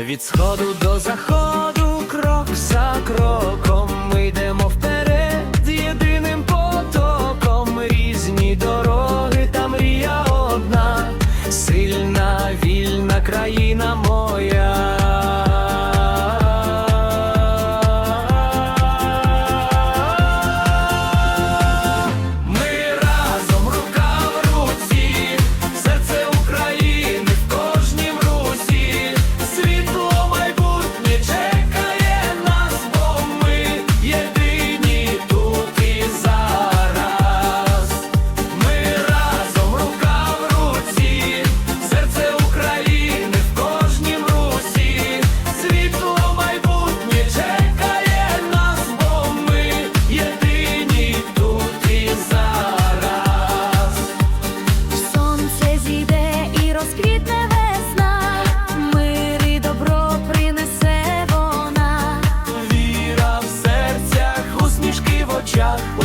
Від сходу до заходу, крок за кроком, ми йдемо вперед єдиним потоком різні дороги, та мрія одна, сильна, вільна країна моя. shout